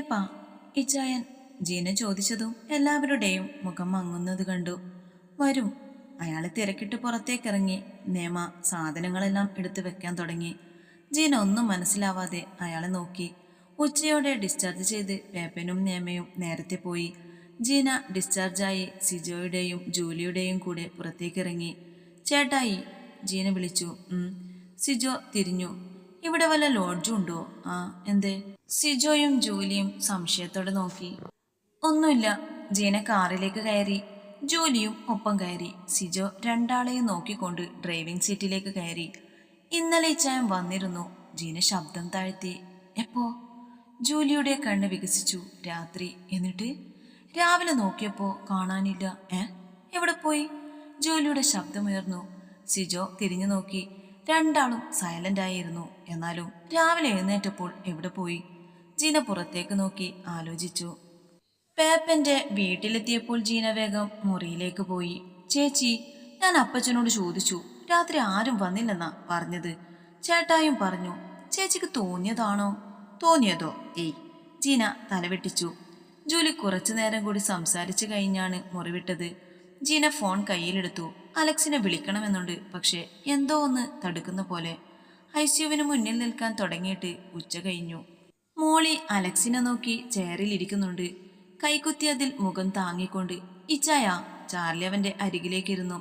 ഏപ്പാ ഇച്ചായൻ ജീന ചോദിച്ചതും എല്ലാവരുടെയും മുഖം മങ്ങുന്നത് കണ്ടു. വരും അയാൾ തിരക്കിട്ട് പുറത്തേക്കിറങ്ങി നേമ സാധനങ്ങളെല്ലാം എടുത്തു വെക്കാൻ തുടങ്ങി. ജീന ഒന്നും മനസ്സിലാവാതെ അയാളെ നോക്കി. ഉച്ചയോടെ ഡിസ്ചാർജ് ചെയ്ത് പേപ്പനും നേമയും നേരത്തെ പോയി. ജീന ഡിസ്ചാർജായി സിജോയുടെയും ജൂലിയുടെയും കൂടെ പുറത്തേക്കിറങ്ങി. ചേട്ടായി ജീന വിളിച്ചു. സിജോ തിരിഞ്ഞു. ഇവിടെ വല്ല ലോഡ്ജും ഉണ്ടോ? ആ എന്തേ? സിജോയും ജൂലിയും സംശയത്തോടെ നോക്കി. ഒന്നുമില്ല ജീന കാറിലേക്ക് കയറി. ജൂലിയും ഒപ്പം കയറി. സിജോ രണ്ടാളെയും നോക്കിക്കൊണ്ട് ഡ്രൈവിംഗ് സീറ്റിലേക്ക് കയറി. ഇന്നലെ ഇച്ചായം വന്നിരുന്നു. ജീന ശബ്ദം താഴ്ത്തി. എപ്പോ? ജൂലിയുടെ കണ്ണ് വികസിച്ചു. രാത്രി. എന്നിട്ട്? രാവിലെ നോക്കിയപ്പോ കാണാനില്ല. ഏ? എവിടെ പോയി? ജൂലിയുടെ ശബ്ദമുയർന്നു. സിജോ തിരിഞ്ഞു നോക്കി. രണ്ടാളും സൈലന്റ് ആയിരുന്നു. എന്നാലും രാവിലെ എഴുന്നേറ്റപ്പോൾ എവിടെ പോയി? ജീന പുറത്തേക്ക് നോക്കി ആലോചിച്ചു. പേപ്പന്റെ വീട്ടിലെത്തിയപ്പോൾ ജീന വേഗം മുറിയിലേക്ക് പോയി. ചേച്ചി ഞാൻ അപ്പച്ചനോട് ചോദിച്ചു രാത്രി ആരും വന്നില്ലെന്നാ പറഞ്ഞത്. ചേട്ടായും പറഞ്ഞു ചേച്ചിക്ക് തോന്നിയതാണോ? തോന്നിയതോ? ഏയ് ജീന തലവെട്ടിച്ചു. ജൂലി കുറച്ചു നേരം കൂടി സംസാരിച്ചു കഴിഞ്ഞാണ് മുറിവിട്ടത്. ജീന ഫോൺ കയ്യിലെടുത്തു. അലക്സിനെ വിളിക്കണമെന്നുണ്ട്. പക്ഷേ എന്തോ ഒന്ന് തടുക്കുന്ന പോലെ. ഐ സിയുവിന് മുന്നിൽ നിൽക്കാൻ തുടങ്ങിയിട്ട് ഉച്ച കഴിഞ്ഞു. മോളി അലക്സിനെ നോക്കി ചെയറിൽ ഇരിക്കുന്നുണ്ട്. കൈകുത്തി അതിൽ മുഖം താങ്ങിക്കൊണ്ട് ഇച്ചായ ചാർലി അവന്റെ അരികിലേക്കിരുന്നു.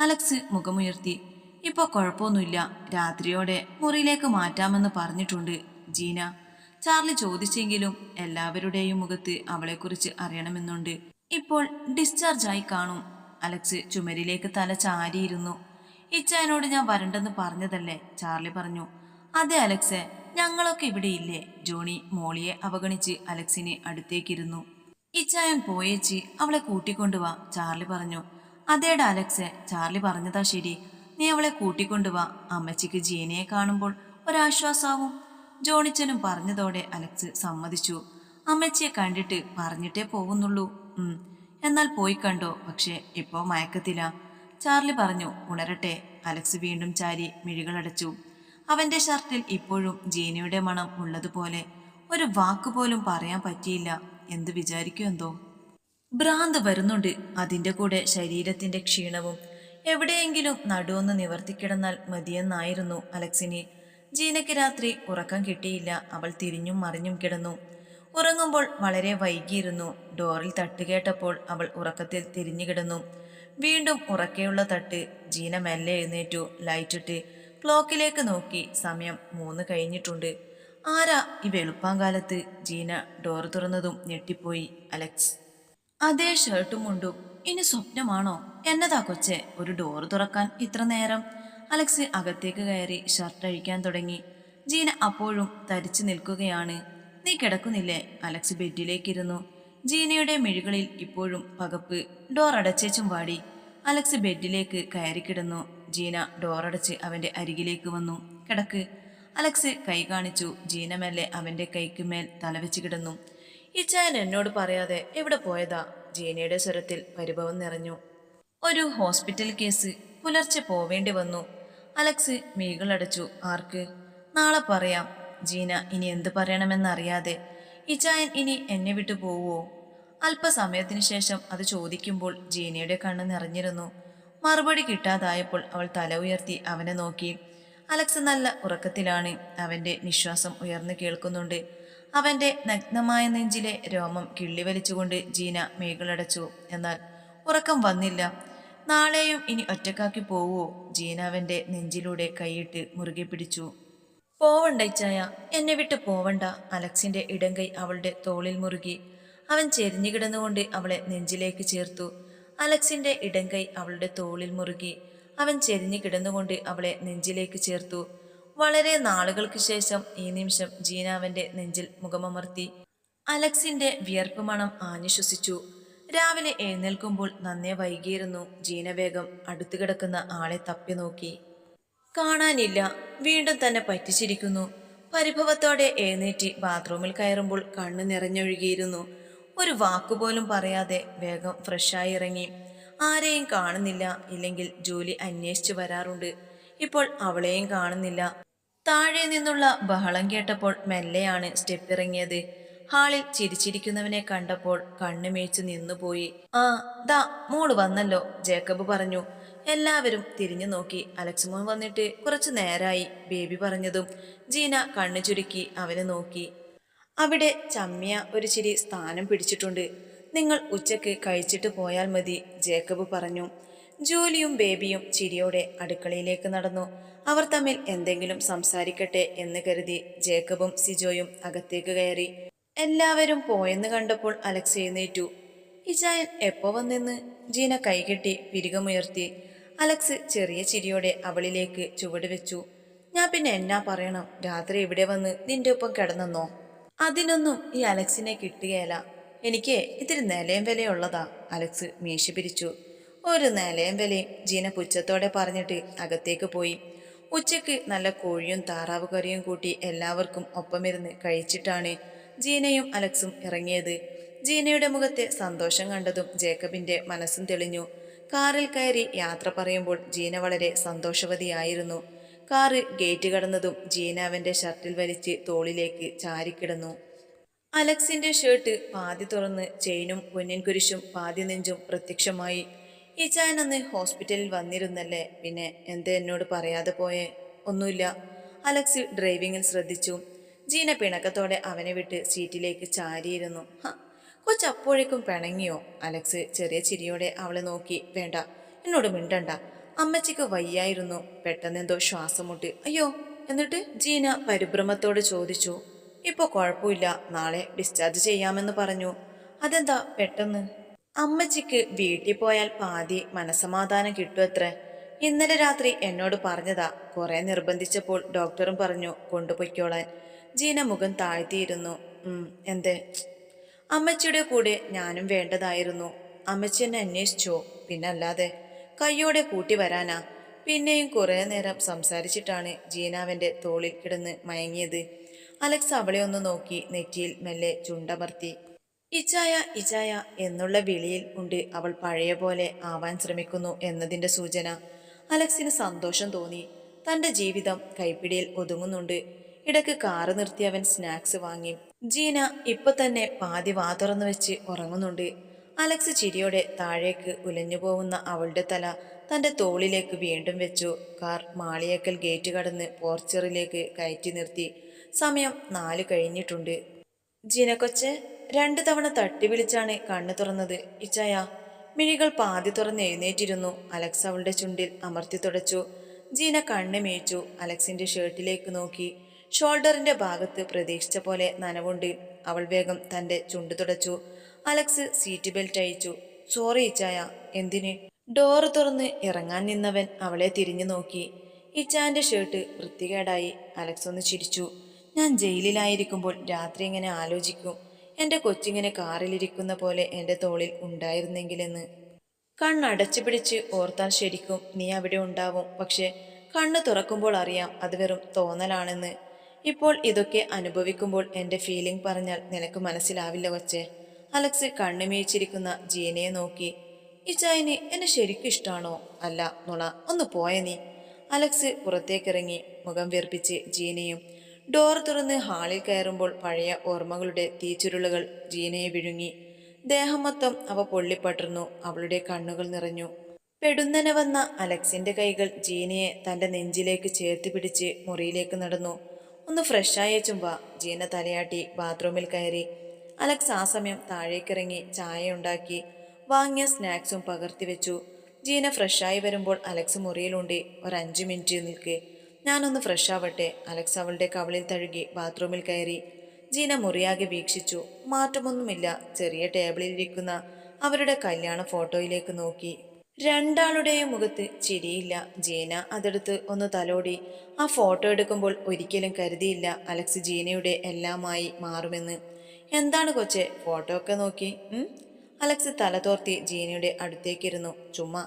അലക്സ് മുഖമുയർത്തി ഇപ്പോൾ കുഴപ്പമൊന്നുമില്ല രാത്രിയോടെ മുറിയിലേക്ക് മാറ്റാമെന്ന് പറഞ്ഞിട്ടുണ്ട് ജീന. ചാർലി ചോദിച്ചെങ്കിലും എല്ലാവരുടെയും മുഖത്ത് അവളെക്കുറിച്ച് അറിയണമെന്നുണ്ട്. ഇപ്പോൾ ഡിസ്ചാർജായി കാണും. അലക്സ് ചുമരിലേക്ക് തല ചാരിയിരുന്നു. ഇച്ചായനോട് ഞാൻ വരണ്ടെന്ന് പറഞ്ഞതല്ലേ? ചാർലി പറഞ്ഞു. അതെ അലക്സ് ഞങ്ങളൊക്കെ ഇവിടെ ഇല്ലേ ജോണി മോളിയെ അവഗണിച്ച് അലക്സിനെ അടുത്തേക്കിരുന്നു. ഇച്ചായൻ പോയേച്ചി അവളെ കൂട്ടിക്കൊണ്ടുവാ ചാർലി പറഞ്ഞു. അതേടാ അലക്സ് ചാർലി പറഞ്ഞതാ ശരി. നീ അവളെ കൂട്ടിക്കൊണ്ടുവാ അമ്മച്ചിക്ക് ജീനയെ കാണുമ്പോൾ ഒരാശ്വാസാവും. ജോണിച്ചനും പറഞ്ഞതോടെ അലക്സ് സമ്മതിച്ചു. അമ്മച്ചിയെ കണ്ടിട്ട് പറഞ്ഞിട്ടേ പോകുന്നുള്ളൂ. എന്നാൽ പോയി കണ്ടോ? പക്ഷേ ഇപ്പോ മയക്കത്തില്ല ചാർലി പറഞ്ഞു ഉണരട്ടെ. അലക്സ് വീണ്ടും ചാരി മിഴികളടച്ചു. അവന്റെ ഷർട്ടിൽ ഇപ്പോഴും ജീനയുടെ മണം ഉള്ളതുപോലെ ഒരു വാക്ക് പോലും പറയാൻ പറ്റിയില്ല. എന്ത് വിചാരിക്കുമെന്തോ ഭ്രാന്ത് വരുന്നുണ്ട്. അതിന്റെ കൂടെ ശരീരത്തിന്റെ ക്ഷീണവും. എവിടെയെങ്കിലും നടുവൊന്ന് നിവർത്തിക്കിടന്നാൽ മതിയെന്നായിരുന്നു അലക്സിന്. ജീനയ്ക്ക് രാത്രി ഉറക്കം കിട്ടിയില്ല. അവൾ തിരിഞ്ഞും മറിഞ്ഞും കിടന്നു. ഉറങ്ങുമ്പോൾ വളരെ വൈകിയിരുന്നു. ഡോറിൽ തട്ട് കേട്ടപ്പോൾ അവൾ ഉറക്കത്തിൽ തിരിഞ്ഞുകിടന്നു വീണ്ടും ഉറക്കെയുള്ള തട്ട് ജീന മെല്ലെ എഴുന്നേറ്റു. ലൈറ്റിട്ട് ക്ലോക്കിലേക്ക് നോക്കി. സമയം മൂന്ന് കഴിഞ്ഞിട്ടുണ്ട്. ആരാ ഈ വെളുപ്പാങ്കാലത്ത്? ജീന ഡോർ തുറന്നതും ഞെട്ടിപ്പോയി. അലക്സ്. അതേ ഷർട്ടും മുണ്ടും ഇനി സ്വപ്നമാണോ? എന്നതാ കൊച്ചെ? ഒരു ഡോർ തുറക്കാൻ ഇത്ര നേരം? അലക്സ് അകത്തേക്ക് കയറി ഷർട്ട് അഴിക്കാൻ തുടങ്ങി. ജീന അപ്പോഴും തരിച്ചു നിൽക്കുകയാണ്. നീ കിടക്കുന്നില്ലേ? അലക്സ് ബെഡിലേക്കിരുന്നു. ജീനയുടെ മിഴികളിൽ ഇപ്പോഴും പകപ്പ് ഡോർ അടച്ചേച്ചും വാടി. അലക്സ് ബെഡിലേക്ക് കയറിക്കിടന്നു. ജീന ഡോറടച്ച് അവന്റെ അരികിലേക്ക് വന്നു. കിടക്ക്. അലക്സ് കൈ കാണിച്ചു. ജീന മെല്ലെ അവന്റെ കൈക്ക് മേൽ തലവെച്ച് കിടന്നു. ഇച്ചായൻ എന്നോട് പറയാതെ എവിടെ പോയതാ? ജീനയുടെ സ്വരത്തിൽ പരിഭവം നിറഞ്ഞു. ഒരു ഹോസ്പിറ്റൽ കേസ്. പുലർച്ചെ പോവേണ്ടി വന്നു. അലക്സ് മീകളടച്ചു ആർക്ക്? നാളെ പറയാം. ജീന ഇനി എന്ത് പറയണമെന്നറിയാതെ ഇച്ചായൻ ഇനി എന്നെ വിട്ടു പോവോ അല്പസമയത്തിന് ശേഷം അത് ചോദിക്കുമ്പോൾ ജീനയുടെ കണ്ണ് നിറഞ്ഞിരുന്നു. മറുപടി കിട്ടാതായപ്പോൾ അവൾ തല ഉയർത്തി അവനെ നോക്കി. അലക്സ് നല്ല ഉറക്കത്തിലാണ്. അവന്റെ നിശ്വാസം ഉയർന്നു കേൾക്കുന്നുണ്ട്. അവന്റെ നഗ്നമായ നെഞ്ചിലെ രോമം കിള്ളിവലിച്ചുകൊണ്ട് ജീന മേകളടച്ചു. എന്നാൽ ഉറക്കം വന്നില്ല. നാളെയും ഇനി ഒറ്റക്കാക്കി പോവോ ജീന അവന്റെ നെഞ്ചിലൂടെ കൈയിട്ട് മുറുകെ പിടിച്ചു. പോവണ്ട ഇച്ചായ എന്നെ വിട്ട് പോവണ്ട. അലക്സിന്റെ ഇടങ്കൈ അവളുടെ തോളിൽ മുറുകി. അവൻ ചെരിഞ്ഞു കിടന്നുകൊണ്ട് അവളെ നെഞ്ചിലേക്ക് ചേർത്തു. അലക്സിന്റെ ഇടങ്കൈ അവളുടെ തോളിൽ മുറുകി. അവൻ ചെരിഞ്ഞു കിടന്നുകൊണ്ട് അവളെ നെഞ്ചിലേക്ക് ചേർത്തു. വളരെ നാളുകൾക്ക് ശേഷം ഈ നിമിഷം ജീനാവന്റെ നെഞ്ചിൽ മുഖമമർത്തി. അലക്സിന്റെ വിയർപ്പ് മണം ആഞ്ഞുശ്വസിച്ചു രാവിലെ എഴുന്നേൽക്കുമ്പോൾ നന്നേ വൈകിയിരുന്നു. ജീന വേഗം കിടക്കുന്ന ആളെ തപ്പി നോക്കി. കാണാനില്ല. വീണ്ടും തന്നെ പറ്റിച്ചിരിക്കുന്നു. പരിഭവത്തോടെ എഴുന്നേറ്റ് ബാത്റൂമിൽ കയറുമ്പോൾ കണ്ണ് നിറഞ്ഞൊഴുകിയിരുന്നു. ഒരു വാക്കുപോലും പറയാതെ വേഗം ഫ്രഷായി ഇറങ്ങി. ആരെയും കാണുന്നില്ല. ഇല്ലെങ്കിൽ ജോലി അന്വേഷിച്ചു വരാറുണ്ട്. ഇപ്പോൾ അവളെയും കാണുന്നില്ല. താഴെ നിന്നുള്ള ബഹളം കേട്ടപ്പോൾ മെല്ലെയാണ് സ്റ്റെപ്പ് ഇറങ്ങിയത് ഹാളിൽ ചിരിച്ചിരിക്കുന്നവനെ കണ്ടപ്പോൾ കണ്ണുമേച്ച് നിന്നുപോയി. ആ ദാ മോൾ വന്നല്ലോ ജേക്കബ് പറഞ്ഞു. എല്ലാവരും തിരിഞ്ഞു നോക്കി. അലക്സ് മോൻ വന്നിട്ട് കുറച്ചു നേരായി ബേബി പറഞ്ഞതും ജീന കണ്ണു ചുരുക്കി അവനെ നോക്കി. അവിടെ ചമ്മിയ ഒരു ചിരി സ്ഥാനം പിടിച്ചിട്ടുണ്ട്. നിങ്ങൾ ഉച്ചയ്ക്ക് കഴിച്ചിട്ട് പോയാൽ മതി ജേക്കബ് പറഞ്ഞു. ജോലിയും ബേബിയും ചിരിയോടെ അടുക്കളയിലേക്ക് നടന്നു. അവർ തമ്മിൽ എന്തെങ്കിലും സംസാരിക്കട്ടെ എന്ന് കരുതി ജേക്കബും സിജോയും അകത്തേക്ക് കയറി. എല്ലാവരും പോയെന്ന് കണ്ടപ്പോൾ അലക്സ് എഴുന്നേറ്റു. ഇജായൻ എപ്പോ വന്നെന്ന്? ജീന കൈകെട്ടി പിരികമുയർത്തി. അലക്സ് ചെറിയ ചിരിയോടെ അവളിലേക്ക് ചുവട് വെച്ചു. ഞാൻ പിന്നെ എന്നാ പറയണം? രാത്രി ഇവിടെ വന്ന് നിന്റെ ഒപ്പം കിടന്നെന്നോ? അതിനൊന്നും ഈ അലക്സിനെ കിട്ടുകയില്ല എനിക്ക് ഇത്തിരി നിലയും വിലയുള്ളതാ അലക്സ് മീശി പിരിച്ചു. ഒരു നിലയും വിലയും ജീന പുച്ഛത്തോടെ പറഞ്ഞിട്ട് അകത്തേക്ക് പോയി. ഉച്ചയ്ക്ക് നല്ല കോഴിയും താറാവ് കറിയും കൂട്ടി എല്ലാവർക്കും ഒപ്പമിരുന്ന് കഴിച്ചിട്ടാണ് ജീനയും അലക്സും ഇറങ്ങിയത്. ജീനയുടെ മുഖത്തെ സന്തോഷം കണ്ടതും ജേക്കബിന്റെ മനസ്സും തെളിഞ്ഞു. കാറിൽ കയറി യാത്ര പറയുമ്പോൾ ജീന വളരെ സന്തോഷവതിയായിരുന്നു. കാറ് ഗേറ്റ് കടന്നതും ജീന അവന്റെ ഷർട്ടിൽ വലിച്ച് തോളിലേക്ക് ചാരിക്കിടന്നു. അലക്സിന്റെ ഷർട്ട് പാതി തുറന്ന് ചെയിനും പൊന്നിൻ കുരിശും പാതി നെഞ്ചും പ്രത്യക്ഷമായി. ഈ ചായൻ അന്ന് ഹോസ്പിറ്റലിൽ വന്നിരുന്നല്ലേ? പിന്നെ എന്തേ എന്നോട് പറയാതെ പോയേ? ഒന്നുമില്ല. അലക്സ് ഡ്രൈവിങ്ങിൽ ശ്രദ്ധിച്ചു. ജീന പിണക്കത്തോടെ അവനെ വിട്ട് സീറ്റിലേക്ക് ചാരിയിരുന്നു. കൊച്ചപ്പോഴേക്കും പിണങ്ങിയോ? അലക്സ് ചെറിയ ചിരിയോടെ അവളെ നോക്കി വേണ്ട എന്നോട് മിണ്ടണ്ട. അമ്മച്ചിക്ക് വയ്യായിരുന്നു. പെട്ടെന്നെന്തോ ശ്വാസം മുട്ടി അയ്യോ എന്നിട്ട് ജീന പരിഭ്രമത്തോട് ചോദിച്ചു. ഇപ്പോൾ കുഴപ്പമില്ല. നാളെ ഡിസ്ചാർജ് ചെയ്യാമെന്ന് പറഞ്ഞു. അതെന്താ പെട്ടെന്ന്? അമ്മച്ചിക്ക് വീട്ടിൽ പോയാൽ പാതി മനസമാധാനം കിട്ടുമത്രേ ഇന്നലെ രാത്രി എന്നോട് പറഞ്ഞതാ. കുറെ നിർബന്ധിച്ചപ്പോൾ ഡോക്ടറും പറഞ്ഞു കൊണ്ടുപോയിക്കോളാൻ. ജീന മുഖം താഴ്ത്തിയിരുന്നു. എന്തേ? അമ്മച്ചിയുടെ കൂടെ ഞാനും വേണ്ടതായിരുന്നു. അമ്മച്ചി എന്നെ അന്വേഷിച്ചോ? പിന്നല്ലാതെ. കയ്യോടെ കൂട്ടി വരാനാ. പിന്നെയും കുറേ നേരം സംസാരിച്ചിട്ടാണ് ജീനാവിന്റെ തോളിൽ കിടന്ന് മയങ്ങിയത്. അലക്സ് അവളെ ഒന്ന് നോക്കി നെറ്റിയിൽ മെല്ലെ ചുണ്ടമർത്തി. ഇച്ചായ ഇച്ചായ എന്നുള്ള വിളിയിൽ ഉണ്ട് അവൾ പഴയ പോലെ ആവാൻ ശ്രമിക്കുന്നു എന്നതിന്റെ സൂചന. അലക്സിന് സന്തോഷം തോന്നി. തന്റെ ജീവിതം കൈപ്പിടിയിൽ ഒതുങ്ങുന്നുണ്ട്. ഇടയ്ക്ക് കാറ് നിർത്തി അവൻ സ്നാക്സ് വാങ്ങി. ജീന ഇപ്പൊ തന്നെ പാതി വാ തുറന്നു വെച്ച് ഉറങ്ങുന്നുണ്ട്. അലക്സ് ചിരിയോടെ താഴേക്ക് ഉലഞ്ഞു പോകുന്ന അവളുടെ തല തന്റെ തോളിലേക്ക് വീണ്ടും വെച്ചു. കാർ മാളിയേക്കൽ ഗേറ്റ് കടന്ന് പോർച്ചറിലേക്ക് കയറ്റി നിർത്തി. സമയം നാല് കഴിഞ്ഞിട്ടുണ്ട്. ജിനക്കൊച്ച് രണ്ട് തവണ തട്ടി വിളിച്ചാണ് കണ്ണു തുറന്നത്. ഇച്ചായ മിഴികൾ പാതി തുറന്ന് എഴുന്നേറ്റിരുന്നു. അലക്സ് അവളുടെ ചുണ്ടിൽ അമർത്തി തുടച്ചു. ജീന കണ്ണ് മേയിച്ചു അലക്സിന്റെ ഷർട്ടിലേക്ക് നോക്കി. ഷോൾഡറിന്റെ ഭാഗത്ത് പ്രതീക്ഷിച്ച പോലെ നനവുണ്ട്. അവൾ വേഗം തന്റെ ചുണ്ട് തുടച്ചു. അലക്സ് സീറ്റ് ബെൽറ്റ് അയച്ചു സോറി ഇച്ചായ. എന്തിന്? ഡോറ് തുറന്ന് ഇറങ്ങാൻ നിന്നവൻ അവളെ തിരിഞ്ഞു നോക്കി. ഇച്ചാന്റെ ഷർട്ട് വൃത്തികേടായി അലക്സ് ഒന്ന് ചിരിച്ചു. ഞാൻ ജയിലിലായിരിക്കുമ്പോൾ രാത്രി ഇങ്ങനെ ആലോചിക്കും. എന്റെ കൊച്ചിങ്ങനെ കാറിലിരിക്കുന്ന പോലെ എന്റെ തോളിൽ ഉണ്ടായിരുന്നെങ്കിലെന്ന്. കണ്ണടച്ചു പിടിച്ച് ഓർത്താൽ ശരിക്കും നീ അവിടെ ഉണ്ടാവും. പക്ഷെ കണ്ണ് തുറക്കുമ്പോൾ അറിയാം അത് വെറും തോന്നലാണെന്ന്. ഇപ്പോൾ ഇതൊക്കെ അനുഭവിക്കുമ്പോൾ എന്റെ ഫീലിംഗ് പറഞ്ഞാൽ നിനക്ക് മനസ്സിലാവില്ല കൊച്ചെ. അലക്സ് കണ്ണുമീച്ചിരിക്കുന്ന ജീനയെ നോക്കി. ഈ ചായനെ എന്നെ ശരിക്കും ഇഷ്ടമാണോ അല്ല നുണ ഒന്ന് പോയ നീ. അലക്സ് പുറത്തേക്കിറങ്ങി മുഖം വീർപ്പിച്ച് ജീനയും. ഡോർ തുറന്ന് ഹാളിൽ കയറുമ്പോൾ പഴയ ഓർമ്മകളുടെ തീച്ചുരുളുകൾ ജീനയെ വിഴുങ്ങി. ദേഹം മൊത്തം അവ പൊള്ളിപ്പടർന്നു അവളുടെ കണ്ണുകൾ നിറഞ്ഞു. പെടുന്നനെ വന്ന അലക്സിന്റെ കൈകൾ ജീനയെ തന്റെ നെഞ്ചിലേക്ക് ചേർത്ത് പിടിച്ച് മുറിയിലേക്ക് നടന്നു. ഒന്ന് ഫ്രഷായ ചുമ്പ ജീന തലയാട്ടി ബാത്റൂമിൽ കയറി. അലക്സ് ആ സമയം താഴേക്കിറങ്ങി ചായ ഉണ്ടാക്കി വാങ്ങിയ സ്നാക്സും പകർത്തി വെച്ചു. ജീന ഫ്രഷായി വരുമ്പോൾ അലക്സ് മുറിയിലുണ്ടി ഒരു അഞ്ച് മിനിറ്റ് നിൽക്കെ. ഞാനൊന്ന് ഫ്രഷാവട്ടെ അലക്സ് അവളുടെ കവളിൽ തഴുകി ബാത്റൂമിൽ കയറി. ജീന മുറിയാകെ വീക്ഷിച്ചു. മാറ്റമൊന്നുമില്ല ചെറിയ ടേബിളിൽ ഇരിക്കുന്ന അവരുടെ കല്യാണ ഫോട്ടോയിലേക്ക് നോക്കി. രണ്ടാളുടെയും മുഖത്ത് ചിരിയില്ല. ജീന അതെടുത്ത് ഒന്ന് തലോടി. ആ ഫോട്ടോ എടുക്കുമ്പോൾ ഒരിക്കലും കരുതിയില്ല അലക്സ് ജീനയുടെ എല്ലാമായി മാറുമെന്ന്. എന്താണ് കൊച്ചെ? ഫോട്ടോ ഒക്കെ നോക്കി? അലക്സ് തലതോർത്തി ജീനയുടെ അടുത്തേക്കിരുന്നു. ചുമ്മാ.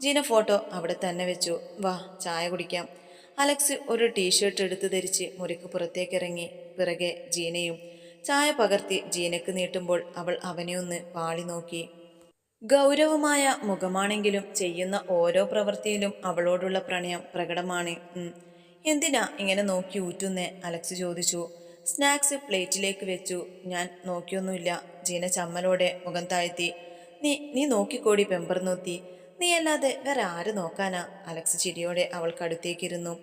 ജീന ഫോട്ടോ അവിടെ തന്നെ വെച്ചു. വാ ചായ കുടിക്കാം. അലക്സ് ഒരു ടീഷർട്ട് എടുത്ത് ധരിച്ച് മുറിക്ക് പുറത്തേക്കിറങ്ങി. പിറകെ ജീനയും. ചായ പകർത്തി ജീനക്ക് നീട്ടുമ്പോൾ അവൾ അവനെ ഒന്ന് പാളി നോക്കി ഗൗരവമായ മുഖമാണെങ്കിലും ചെയ്യുന്ന ഓരോ പ്രവൃത്തിയിലും അവളോടുള്ള പ്രണയം പ്രകടമാണ്. എന്തിനാ ഇങ്ങനെ നോക്കി ഊറ്റുന്നേ? അലക്സ് ചോദിച്ചു. സ്നാക്സ് പ്ലേറ്റിലേക്ക് വെച്ചു. ഞാൻ നോക്കിയൊന്നുമില്ല. ജീന ചമ്മലോടെ മുഖം താഴ്ത്തി. നീ നീ നോക്കിക്കോടി നോത്തി നീ അല്ലാതെ വേറെ ആര് നോക്കാനാ? അലക്സ് ചിരിയോടെ അവൾക്കടുത്തേക്കിരുന്നു.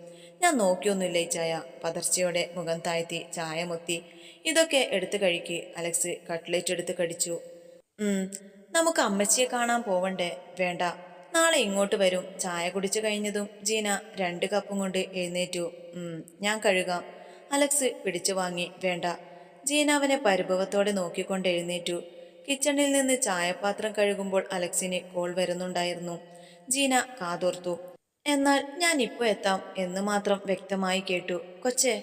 ഞാൻ നോക്കിയൊന്നുമില്ല ഈ ചായ. പതർച്ചയോടെ മുഖം താഴ്ത്തി ചായ മുത്തി. ഇതൊക്കെ എടുത്തു കഴിക്കി. അലക്സ് കട്ട്ലേറ്റ് എടുത്ത് കടിച്ചു. നമുക്ക് അമ്മച്ചിയെ കാണാൻ പോവണ്ടേ? വേണ്ട. നാളെ ഇങ്ങോട്ട് വരും. ചായ കുടിച്ചു കഴിഞ്ഞതും ജീന രണ്ട് കപ്പും കൊണ്ട് എഴുന്നേറ്റു. ഞാൻ കഴുകാം. അലക്സ് പിടിച്ചു വാങ്ങി. വേണ്ട. ജീന അവനെ പരിഭവത്തോടെ നോക്കിക്കൊണ്ട് എഴുന്നേറ്റു. കിച്ചണിൽ നിന്ന് ചായപാത്രം കഴുകുമ്പോൾ അലക്സിന് കോൾ വരുന്നുണ്ടായിരുന്നു. ജീന കാതോർത്തു. എന്നാൽ ഞാൻ ഇപ്പോൾ എത്താം എന്ന് മാത്രം വ്യക്തമായി കേട്ടു. കൊച്ചേ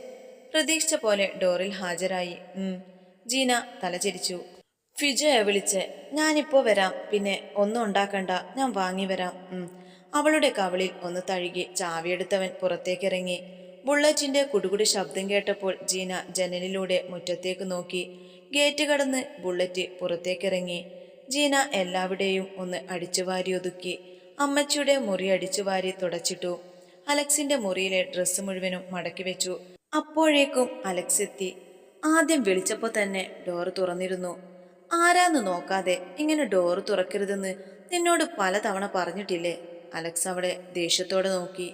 പ്രതീക്ഷിച്ച പോലെ ഡോറിൽ ഹാജരായി. ജീന തലചരിച്ചു ഫിജയെ വിളിച്ച് ഞാനിപ്പോ വരാം. പിന്നെ ഒന്നും ഉണ്ടാക്കണ്ട. ഞാൻ വാങ്ങി വരാം. അവളുടെ കവളിൽ ഒന്ന് തഴുകി ചാവിയെടുത്തവൻ പുറത്തേക്കിറങ്ങി. ബുള്ളറ്റിന്റെ കുടുകുടി ശബ്ദം കേട്ടപ്പോൾ ജീന ജനലിലൂടെ മുറ്റത്തേക്ക് നോക്കി. ഗേറ്റ് കടന്ന് ബുള്ളറ്റ് പുറത്തേക്കിറങ്ങി. ജീന എല്ലാവിടെയും ഒന്ന് അടിച്ചുവാരി ഒതുക്കി. അമ്മച്ചിയുടെ മുറി അടിച്ചുവാരി തുടച്ചിട്ടു. അലക്സിന്റെ മുറിയിലെ ഡ്രസ്സ് മുഴുവനും മടക്കി വെച്ചു. അപ്പോഴേക്കും അലക്സ് എത്തി. ആദ്യം വിളിച്ചപ്പോൾ തന്നെ ഡോർ തുറന്നിരുന്നു. ആരാന്ന് നോക്കാതെ ഇങ്ങനെ ഡോർ തുറക്കരുതെന്ന് നിന്നോട് പലതവണ പറഞ്ഞിട്ടില്ലേ? അലക്സ് അവിടെ ദേഷ്യത്തോടെ നോക്കി.